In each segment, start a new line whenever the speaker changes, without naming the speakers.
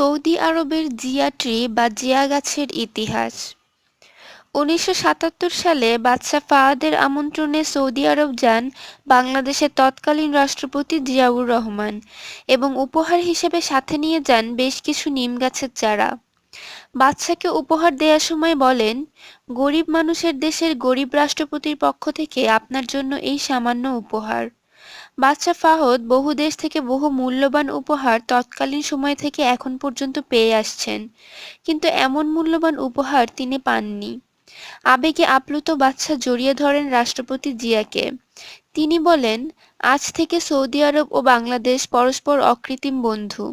Saudi আরবের Zia tree বা জিয়া গাছের ইতিহাস। উনিশশো সাতাত্তর সালে বাদশাহ ফাহাদের আমন্ত্রণে সৌদি আরব যান বাংলাদেশের তৎকালীন রাষ্ট্রপতি জিয়াউর রহমান এবং উপহার হিসেবে সাথে নিয়ে যান বেশ কিছু নিম গাছের চারা। বাদশাকে উপহার দেওয়ার সময় বলেন, গরিব মানুষের দেশের গরিব রাষ্ট্রপতির পক্ষ থেকে আপনার জন্য এই সামান্য উপহার। বাদশাহ ফাহদ বহু দেশ থেকে বহু মূল্যবান উপহার তৎকালীন সময় থেকে এখন পর্যন্ত পেয়ে আসছেন। কিন্তু এমন মূল্যবান উপহার তিনি পাননি। আবেগে আপ্লুত বাদশাহ জড়িয়ে ধরেন রাষ্ট্রপতি জিয়াকে। তিনি বলেন, আজ থেকে সৌদি আরব ও বাংলাদেশ পরস্পর অকৃত্রিম বন্ধু।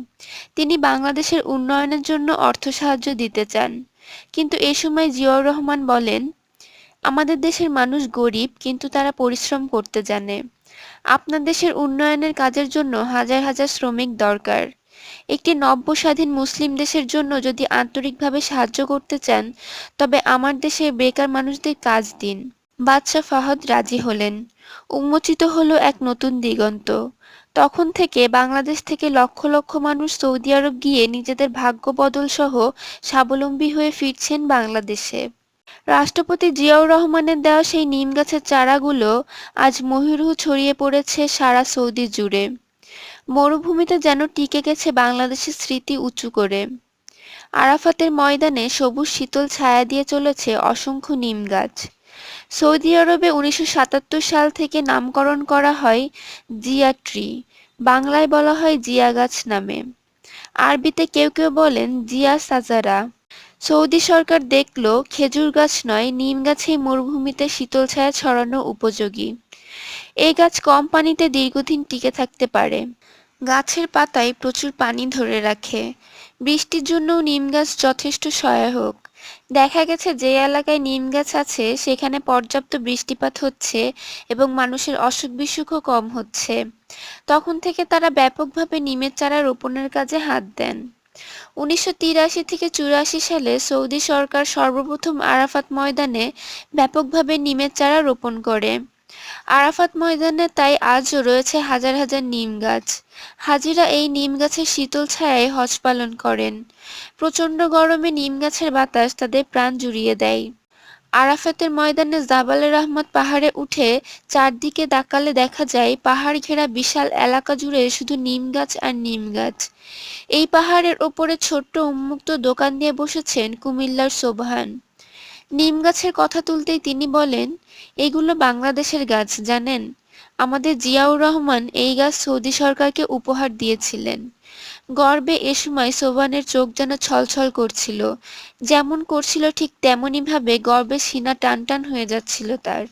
তিনি বাংলাদেশের উন্নয়নের জন্য অর্থ সাহায্য দিতে চান। কিন্তু এ সময় জিয়াউর রহমান বলেন, আমাদের দেশের মানুষ গরিব, কিন্তু তারা পরিশ্রম করতে জানে। আপনার দেশের উন্নয়নের কাজের জন্য হাজার হাজার শ্রমিক দরকার। একটি নব্য স্বাধীন মুসলিম দেশের জন্য যদি আন্তরিকভাবে সাহায্য করতে চান, তবে আমার দেশে বেকার মানুষদের কাজ দিন। বাদশাহ ফাহদ রাজি হলেন। উন্মোচিত হলো এক নতুন দিগন্ত। তখন থেকে বাংলাদেশ থেকে লক্ষ লক্ষ মানুষ সৌদি আরব গিয়ে নিজেদের ভাগ্য বদল সহ স্বাবলম্বী হয়ে ফিরছেন বাংলাদেশে। রাষ্ট্রপতি জিয়াউর রহমানের দেওয়া সেই নিম গাছের চারাগুলো আজ মহিরুহ ছড়িয়ে পড়েছে সারা সৌদি জুড়ে। মরুভূমিতে যেন টিকে গেছে বাংলাদেশের স্মৃতি উঁচু করে। আরাফাতের ময়দানে সবুজ শীতল ছায়া দিয়ে চলেছে অসংখ্য নিম গাছ। সৌদি আরবে উনিশশো সাতাত্তর সাল থেকে নামকরণ করা হয় জিয়া ট্রি, বাংলায় বলা হয় জিয়া গাছ নামে। আরবিতে কেউ কেউ বলেন জিয়া সাজারা। সৌদি সরকার দেখল, খেজুর গাছ নয়, নিম গাছেই মরুভূমিতে শীতল ছায়া ছড়ানো উপযোগী। এই গাছ কম পানিতে দীর্ঘদিন টিকে থাকতে পারে। গাছের পাতায় প্রচুর পানি ধরে রাখে। বৃষ্টির জন্যও নিম গাছ যথেষ্ট সহায়ক। দেখা গেছে যে এলাকায় নিম গাছ আছে, সেখানে পর্যাপ্ত বৃষ্টিপাত হচ্ছে এবং মানুষের অসুখ বিসুখও কম হচ্ছে। তখন থেকে তারা ব্যাপকভাবে নিমের চারা রোপণের কাজে হাত দেন। উনিশশো তিরাশি থেকে চুরাশি সালে সৌদি সরকার সর্বপ্রথম আরাফাত ময়দানে ব্যাপকভাবে নিমের চারা রোপণ করে। আরাফাত ময়দানে তাই আজও রয়েছে হাজার হাজার নিম গাছ। হাজিরা এই নিম গাছের শীতল ছায়ায় হজ পালন করেন। প্রচণ্ড গরমে নিম গাছের বাতাস তাদের প্রাণ জুড়িয়ে দেয়। আরাফাতের ময়দানে জাবালে রহমত পাহাড়ে উঠে চারদিকে দাকালে দেখা যায় পাহাড় ঘেরা বিশাল এলাকা জুড়ে শুধু নিম গাছ আর নিম গাছ। এই পাহাড়ের ওপরে ছোট্ট উন্মুক্ত দোকান দিয়ে বসেছেন কুমিল্লার সোবহান। নিম গাছের কথা তুলতেই তিনি বলেন, এগুলো বাংলাদেশের গাছ, জানেন? আমাদের জিয়াউর রহমান এই গাছ সৌদি সরকারকে উপহার দিয়েছিলেন। গর্বে এ সময় সোবানের চোখ যেন ছলছল করছিল। যেমন করছিল ঠিক তেমনই ভাবে গর্বে সিনা টান টান হয়ে যাচ্ছিল তার।